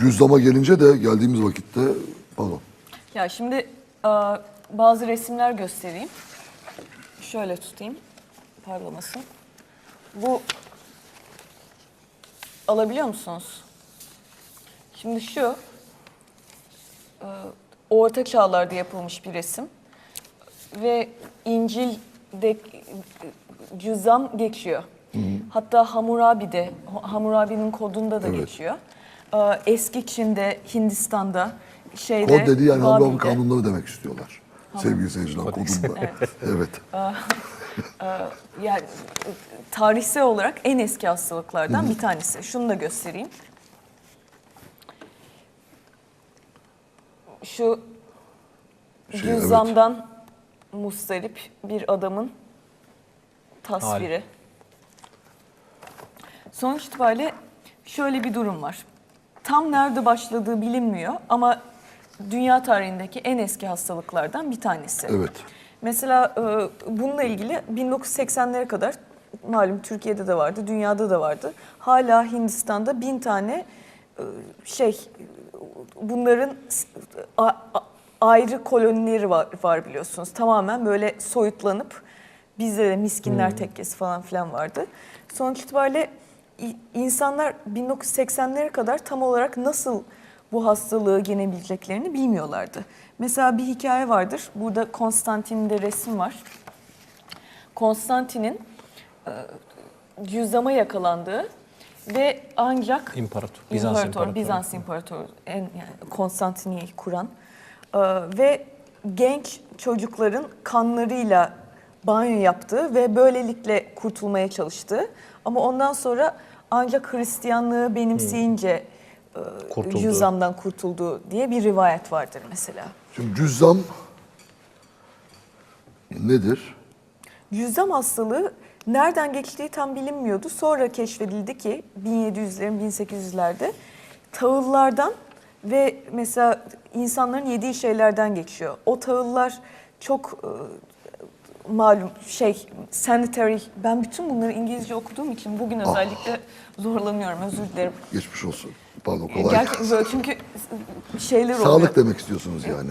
Cüzdama gelince de geldiğimiz vakitte pardon. Ya şimdi e, bazı resimler göstereyim. Şöyle tutayım. Parlamasın. Bu alabiliyor musunuz? Şimdi şu e, orta çağlarda yapılmış bir resim ve İncil'de cüzzam geçiyor. Hatta Hammurabi'de, Hammurabi'nin kodunda da Evet. geçiyor. E, Eski Çin'de, Hindistan'da, şeyde, Kod dediği yani Hammurabi Babil'de. kanunları demek istiyorlar. Sevgili seyirciler kodunda. evet. Yani e, tarihsel olarak en eski hastalıklardan bir tanesi. Şunu da göstereyim. Şu Şey, cüzzamdan mustarip bir adamın tasviri. Sonuç itibariyle şöyle bir durum var. Tam nerede başladığı bilinmiyor ama dünya tarihindeki en eski hastalıklardan bir tanesi. Evet. Mesela e, bununla ilgili 1980'lere kadar malum Türkiye'de de vardı, dünyada da vardı. Hala Hindistan'da bin tane e, şey bunların s- a- a- ayrı kolonileri var, var biliyorsunuz. Tamamen böyle soyutlanıp bizde de miskinler tekkesi falan filan vardı. Sonuç itibariyle insanlar 1980'lere kadar tam olarak nasıl bu hastalığı yenebileceklerini bilmiyorlardı. Mesela bir hikaye vardır. Burada Konstantin'de resim var. Konstantin'in e, cüzdama yakalandığı ve ancak İmparator, Bizans İmparatoru. Bizans İmparatoru, en, yani Konstantiniyye'yi kuran e, ve genç çocukların kanlarıyla banyo yaptığı ve böylelikle kurtulmaya çalıştığı ama ondan sonra ancak Hristiyanlığı benimseyince e, Kurtuldu. cüzdandan kurtuldu diye bir rivayet vardır mesela. Şimdi cüzzam nedir? Cüzzam hastalığı nereden geçtiği tam bilinmiyordu. Sonra keşfedildi ki 1700'lerin 1800'lerde tahıllardan ve mesela insanların yediği şeylerden geçiyor. O tahıllar çok e, malum şey sanitary ben bütün bunları İngilizce okuduğum için bugün özellikle zorlanıyorum özür dilerim. Geçmiş olsun. Pardon kolay Gerçekten gelsin. böyle çünkü şeyler oluyor. Sağlık demek istiyorsunuz yani.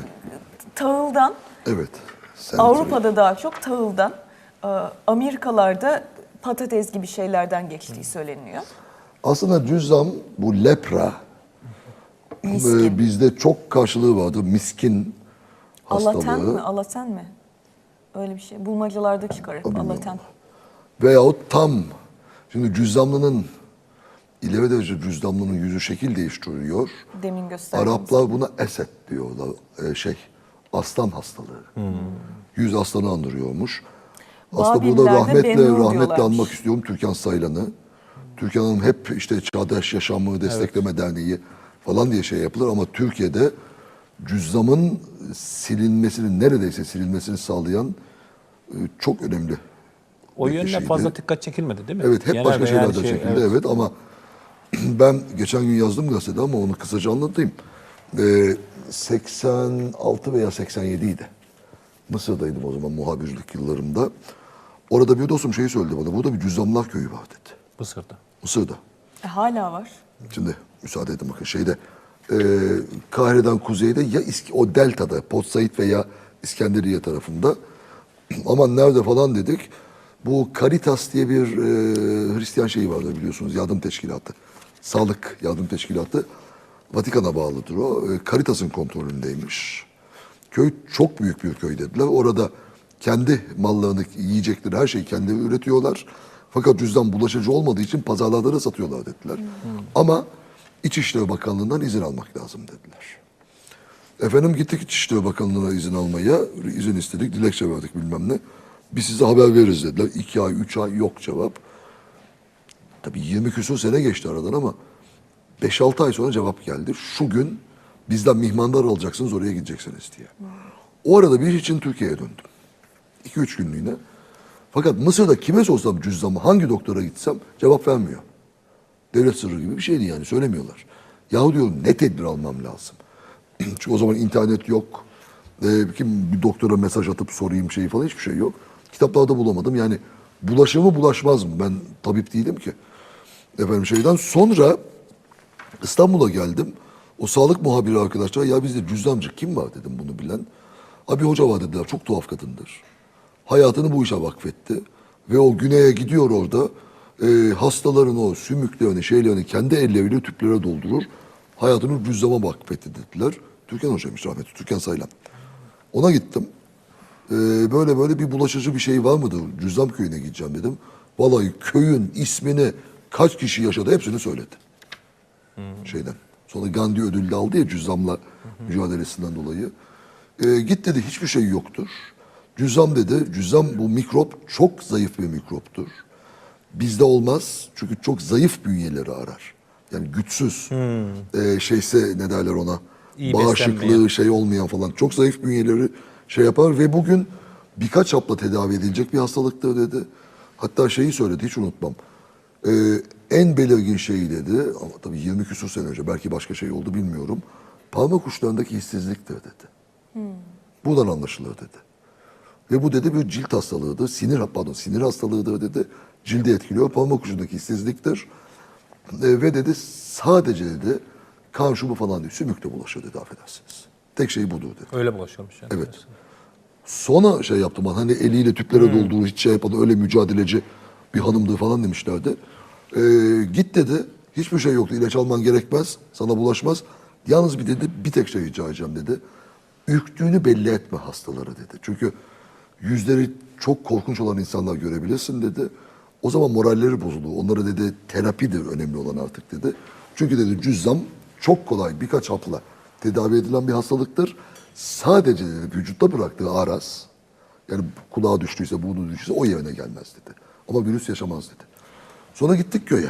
Tahıldan Evet. sanitary. Avrupa'da daha çok tahıldan, e, Amerikalarda patates gibi şeylerden geçtiği söyleniyor. Aslında cüzzam bu lepra Miskin. e, bizde çok karşılığı vardı. Miskin hastalığı. Alaten mi? Alaten mi? Öyle bir şey. Bulmacalarda çıkar hep alaten. Veyahut tam. Şimdi cüzzamlının ileri derece cüzzamlının yüzü şekil değiştiriyor. Demin gösterdiğimiz. Araplar buna esed diyorlar. Ee, şey, aslan hastalığı. Yüz aslanı andırıyormuş. Aslında burada rahmetle rahmetle anmak istiyorum Türkan Saylan'ı. Türkan Hanım hep işte Çağdaş Yaşamı Destekleme Derneği falan diye şey yapılır ama Türkiye'de cüzzamın silinmesini neredeyse silinmesini sağlayan e, çok önemli O bir yönde kişiydi. fazla dikkat çekilmedi değil mi? Evet hep Genelde başka şeyler de şey, çekildi evet. evet. ama ben geçen gün yazdım gazetede ama onu kısaca anlatayım. Ee, 86 veya 87 idi. Mısır'daydım o zaman muhabirlik yıllarımda. Orada bir dostum şeyi söyledi bana. Burada bir cüzzamlar köyü var dedi. Mısır'da. Mısır'da. E, hala var. Şimdi müsaade edin bakın şeyde. E, Kahire'den kuzeyde ya İsk- o deltada Port Said veya İskenderiye tarafında. Aman nerede falan dedik. Bu Caritas diye bir e, Hristiyan şeyi vardı biliyorsunuz yardım teşkilatı. Sağlık yardım teşkilatı. Vatikan'a bağlıdır o. E, Caritas'ın kontrolündeymiş. Köy çok büyük bir köy dediler. Orada kendi mallarını, yiyecekleri, her şeyi kendileri üretiyorlar. Fakat cüzdan bulaşıcı olmadığı için pazarlarda da satıyorlar dediler. Ama İçişleri Bakanlığı'ndan izin almak lazım dediler. Efendim gittik İçişleri Bakanlığı'na izin almaya, izin istedik, dilekçe verdik bilmem ne. Biz size haber veririz dediler. İki ay, üç ay yok cevap. Tabii 20 küsur sene geçti aradan ama 5-6 ay sonra cevap geldi. Şu gün bizden mihmandar alacaksınız oraya gideceksiniz diye. O arada bir iş için Türkiye'ye döndüm. 2-3 günlüğüne. Fakat Mısır'da kime sorsam cüzdanımı hangi doktora gitsem cevap vermiyor. Devlet sırrı gibi bir şeydi yani söylemiyorlar. Yahu diyorum ne tedbir almam lazım. Çünkü o zaman internet yok. Ee, kim bir doktora mesaj atıp sorayım şeyi falan hiçbir şey yok. Kitaplarda bulamadım. Yani bulaşır mı bulaşmaz mı? Ben tabip değilim ki. Efendim şeyden sonra İstanbul'a geldim. O sağlık muhabiri arkadaşlar ya bizde cüzdancı kim var dedim bunu bilen. Abi hoca var dediler çok tuhaf kadındır. Hayatını bu işe vakfetti. Ve o güneye gidiyor orada e, hastaların o sümüklerini şeylerini kendi elleriyle tüplere doldurur. Hayatını cüzdama vakfetti dediler. Türkan hocaymış rahmetli Türkan Saylan. Ona gittim. Ee, böyle böyle bir bulaşıcı bir şey var mıdır? Cüzzam köyüne gideceğim dedim. Vallahi köyün ismini kaç kişi yaşadı hepsini söyledi. Şeyden. Sonra Gandhi ödülü de aldı ya cüzzamla mücadelesinden dolayı. Ee, git dedi hiçbir şey yoktur. Cüzzam dedi. Cüzzam bu mikrop çok zayıf bir mikroptur. Bizde olmaz. Çünkü çok zayıf bünyeleri arar. Yani güçsüz. Ee, şeyse ne derler ona? İyi Bağışıklığı beslenmeyen. şey olmayan falan. Çok zayıf bünyeleri şey yapar ve bugün birkaç hapla tedavi edilecek bir hastalıktır dedi. Hatta şeyi söyledi hiç unutmam. Ee, en belirgin şey dedi ama tabii 20 küsur sene önce belki başka şey oldu bilmiyorum. Parmak uçlarındaki hissizliktir dedi. Buradan anlaşılır dedi. Ve bu dedi bir cilt hastalığıdır. Sinir pardon sinir hastalığıdır dedi. Cildi etkiliyor. Parmak ucundaki hissizliktir. E, ve dedi sadece dedi kan şubu falan değil. Sümükle bulaşır dedi affedersiniz. Tek şey budur dedi. Öyle bulaşıyormuş yani. Evet. Sonra şey yaptım ben hani eliyle tüplere doldurur hiç şey yapmadı öyle mücadeleci bir hanımdı falan demişlerdi. Ee, git dedi hiçbir şey yoktu ilaç alman gerekmez sana bulaşmaz. Yalnız bir dedi bir tek şey rica edeceğim dedi. Ürktüğünü belli etme hastalara dedi. Çünkü yüzleri çok korkunç olan insanlar görebilirsin dedi. O zaman moralleri bozulur. Onlara dedi terapidir önemli olan artık dedi. Çünkü dedi cüzzam çok kolay birkaç hapla tedavi edilen bir hastalıktır. Sadece dedi vücutta bıraktığı araz yani kulağa düştüyse, burnu düştüyse o yerine gelmez dedi. Ama virüs yaşamaz dedi. Sonra gittik köye.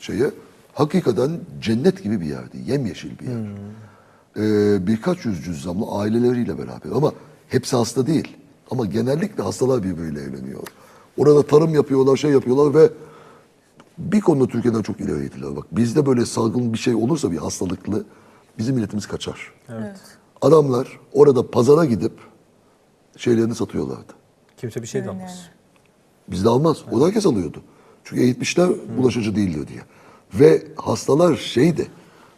Şeye, hakikaten cennet gibi bir yerdi. Yemyeşil bir yer. Ee, birkaç yüz cüzzamlı aileleriyle beraber. Ama hepsi hasta değil. Ama genellikle hastalar birbiriyle evleniyor. Orada tarım yapıyorlar, şey yapıyorlar ve bir konuda Türkiye'den çok ileriydiler. Bak bizde böyle salgın bir şey olursa bir hastalıklı bizim milletimiz kaçar. Evet. Adamlar orada pazara gidip şeylerini satıyorlardı. Kimse bir şey de almaz. Bizde almaz. O da herkes alıyordu. Çünkü eğitmişler bulaşıcı değildir diye. Ve hastalar şeydi,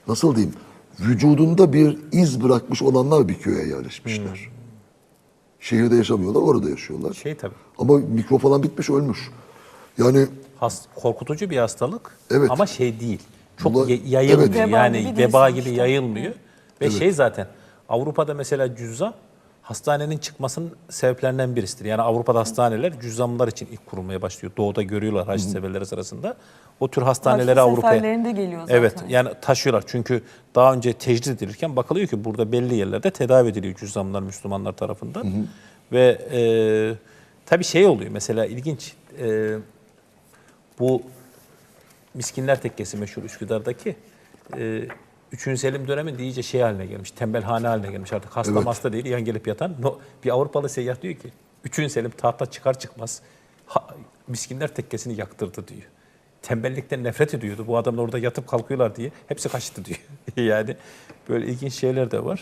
nasıl diyeyim, vücudunda bir iz bırakmış olanlar bir köye yerleşmişler. Şehirde yaşamıyorlar, orada yaşıyorlar. Şey tabii. Ama mikro falan bitmiş, ölmüş. Yani Hast, korkutucu bir hastalık Evet. ama şey değil. Çok ye- yayılmıyor. Evet. Veba Yani gibi veba gibi sonuçta. yayılmıyor. Ve şey zaten Avrupa'da mesela cüzzam hastanenin çıkmasının sebeplerinden birisidir. Yani Avrupa'da hastaneler cüzzamlar için ilk kurulmaya başlıyor. Doğuda görüyorlar hac seferleri sırasında. O tür hastaneleri Haç Avrupa'ya... seferlerinde geliyor zaten. Evet yani taşıyorlar. Çünkü daha önce tecrit edilirken bakılıyor ki burada belli yerlerde tedavi ediliyor cüzzamlar Müslümanlar tarafından. Ve e, tabii şey oluyor mesela ilginç. E, bu Miskinler Tekkesi meşhur Üsküdar'daki e, 3. Selim döneminde iyice şey haline gelmiş, tembelhane haline gelmiş artık. Hasta Evet. hasta değil, yan gelip yatan. No, bir Avrupalı seyyah diyor ki, 3. Selim tahta çıkar çıkmaz ha, Miskinler Tekkesi'ni yaktırdı diyor. Tembellikten nefret ediyordu. Bu adamlar orada yatıp kalkıyorlar diye. Hepsi kaçtı diyor. yani böyle ilginç şeyler de var.